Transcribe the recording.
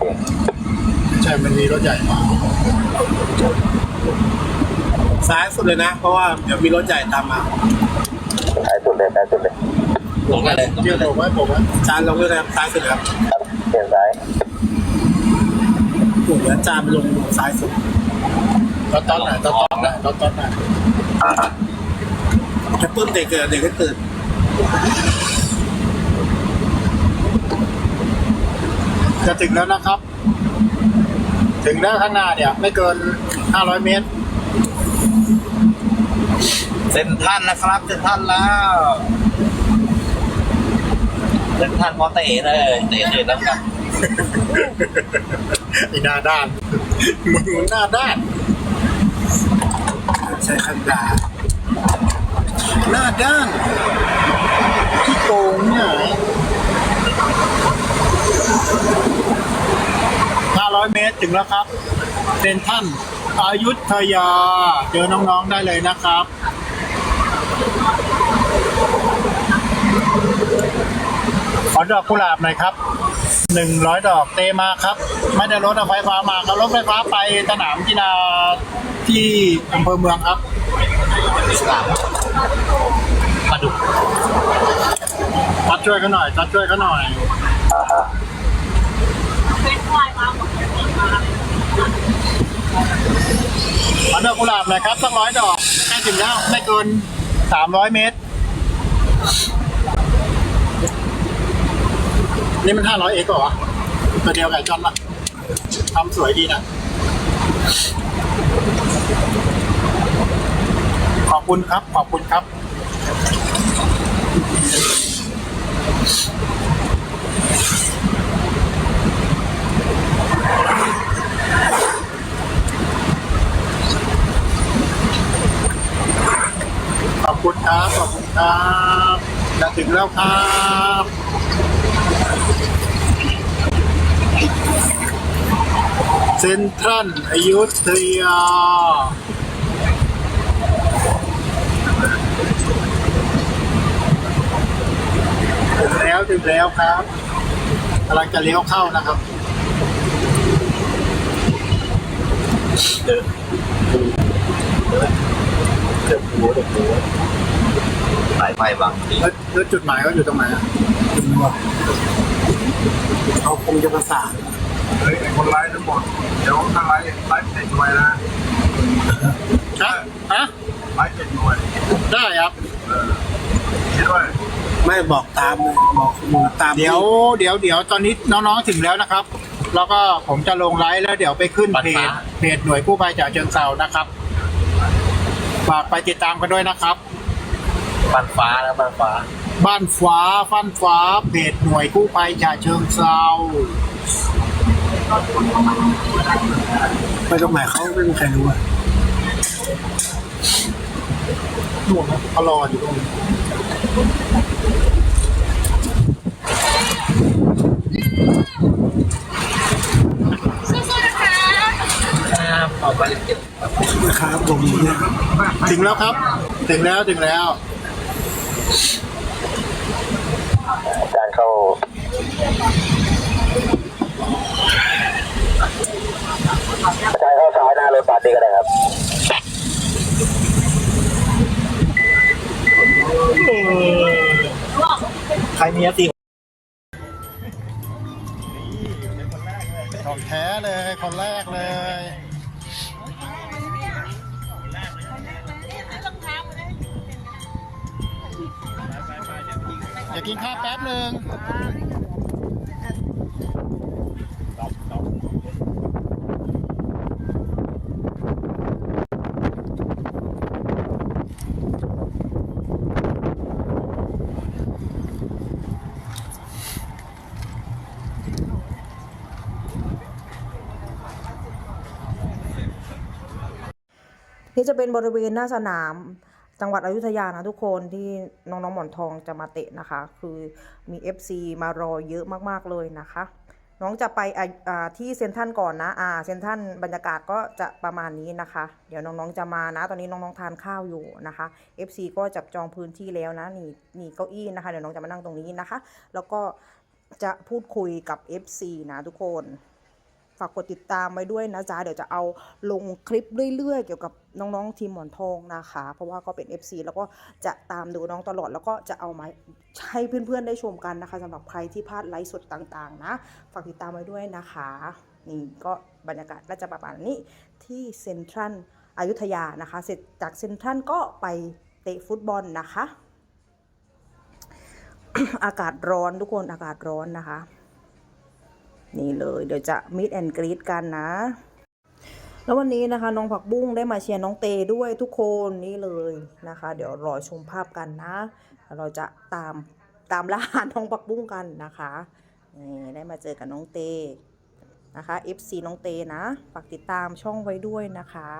เองใช่มันมีรถใหญ่มาซ้ายสุดเลยนะ เพราะว่าเดี๋ยวมีรถใหญ่ตามมาสายสุดเลยสายสุดเลยลงได้เลยเที่ยวโบกไว้โบกไว้จานลงด้วยนะครับซ้ายสุดครับครับเปลี่ยนซ้ายกลุ่มแล้วจานลงซ้ายสุดตอนตอนไหนตอนตอนไหนตอนตอนไหนอ่าฮะถ้าปึ้มเด็กเกิดเด็กก็ตื่น จะถึงแล้วนะครับ ถึงแล้วข้างหน้าเนี่ย ไม่เกิน 500 เมตรเซ็นทรันนะครับเซ็นทรันแล้วเซ็นทรันพอเตะเลยเตะเลยแล้วกันไอ้หน้าด้านมึงหน้าด้าน ใช้คันดาหน้าด้านที่โกงเนี่ย 500 เมตรถึงแล้วครับเซนท่านอายุทยา เจอน้องๆได้เลยนะครับ ขอดอกกุหลาบหน่อยครับหนึ่งร้อยดอกเตมาครับ ไม่ได้รถไฟฟ้ามาครับรถไฟฟ้าไปสนามกีฬาที่อำเภอเมืองครับมาดุตัด ช่วยเขาหน่อยตัดช่วยเขาหน่อยอ่าฮะขอดอกกุหลาบหน่อยครับสักร้อยดอกใกล้ถึงแล้วไม่เกินสามร้อยเมตร นี่มันห้าร้อยเอกเหรอวะตัวเดียวกับไอ้จอนปะทำสวยดีนะขอบคุณครับ ขอบคุณครับ ขอบคุณครับ ขอบคุณครับจะถึงแล้วครับเซ็นทรัลอยุธยา ถึงแล้วครับกำลังจะเลี้ยวเข้านะครับเดือดหัวเดือดหัวสายไฟบางทีแล้วแล้วจุดหมายเขาอยู่ตรงไหนอะถึงว่าเขาคงจะประสานเฮ้ยคนร้ายทั้งหมดเดี๋ยวถ้าไล่ไล่เจ็ดหน่วยนะฮะฮะไล่เจ็ดหน่วยได้ครับ ไม่บอกตามเลยบอกหมูตามเดี๋ยวเดี๋ยวเดี๋ยวตอนนี้น้องๆถึงแล้วนะครับ แล้วก็ผมจะลงไลฟ์แล้วเดี๋ยวไปขึ้นเพจเพจหน่วยกู้ภัยจากเชิงเซานะครับฝากไปติดตามกันด้วยนะครับ บ้านฟ้าแล้วบ้านฟ้า บ้านฟ้าฟันฟ้าเพจหน่วยกู้ภัยจากเชิงเซาไปตรงไหนเขาไม่มีใครรู้อะ หน่วยนะเขารออยู่ตรงนี้ออกไปเก็บนะครับผมเนี่ยถึงแล้วครับ ถึงแล้วถึงแล้วการเข้าอารเข้าซ้ายหน้ารถบัสนี่ก็ได้ครับ มีอติของแท้เลย คนแรกเลยอย่ากินข้าวแป๊บหนึ่ง นี่จะเป็นบริเวณหน้าสนาม จังหวัดอยุธยานะทุกคนที่น้องๆหมอนทองจะมาเตะนะคะ คือมี FC มารอเยอะมากๆเลยนะคะ น้องจะไปที่เซนทรันก่อนนะอ่าเซนทรันบรรยากาศก็จะประมาณนี้นะคะ เดี๋ยวน้องๆจะมานะ ตอนนี้น้องๆทานข้าวอยู่นะคะ FC ก็จับจองพื้นที่แล้วนะนี่นี่เก้าอี้นะคะเดี๋ยวน้องจะมานั่งตรงนี้นะคะ แล้วก็จะพูดคุยกับ FC นะทุกคน ฝากกดติดตามไว้ด้วยนะจ๊ะ เดี๋ยวจะเอาลงคลิปเรื่อยๆ เกี่ยวกับน้องๆทีมหมอนทองนะคะ เพราะว่าก็เป็น FC แล้วก็จะตามดูน้องตลอด แล้วก็จะเอามาให้เพื่อนๆได้ชมกันนะคะสำหรับใครที่พลาดไลฟ์สดต่างๆ นะ ฝากติดตามไว้ด้วยนะคะ นี่ก็บรรยากาศก็จะประมาณนี้ที่เซ็นทรัลอยุธยานะคะ เสร็จจากเซ็นทรัลก็ไปเตะฟุตบอลนะคะ อากาศร้อนทุกคนอากาศร้อนนะคะ นี่เลยเดี๋ยวจะมิดแอนกรีดกันนะ แล้ววันนี้นะคะน้องผักบุ้งได้มาเชียร์น้องเตด้วยทุกคนนี่เลยนะคะ เดี๋ยวรอชมภาพกันนะ เราจะตามตามล่าน้องผักบุ้งกันนะคะนี่ได้มาเจอกับน้องเตนะคะ FC น้องเตนะฝากติดตามช่องไว้ด้วยนะคะ